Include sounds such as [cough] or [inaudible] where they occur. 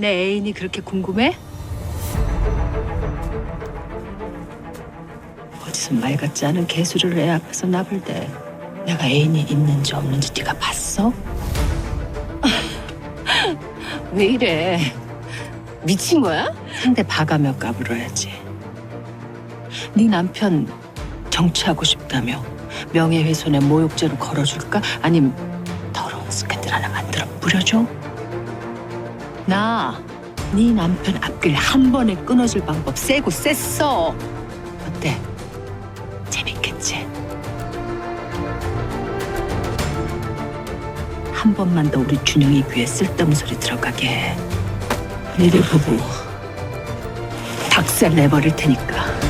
내 애인이 그렇게 궁금해? 어디서 말 같지 않은 개수를 애 앞에서 나불 대. 내가 애인이 있는지 없는지 네가 봤어? [laughs] 왜 이래? 미친 거야? 상대 봐가며 까불어야지. 네 남편 정치하고 싶다며 명예훼손에 모욕죄로 걸어줄까? 아님 더러운 스캔들 하나 만들어 뿌려줘? 나 네 남편 앞길 한 번에 끊어줄 방법 세고 셌어. 어때? 재밌겠지? 한 번만 더 우리 준영이 귀에 쓸데없는 소리 들어가게 해. 니들 부부 닭살 내버릴 테니까.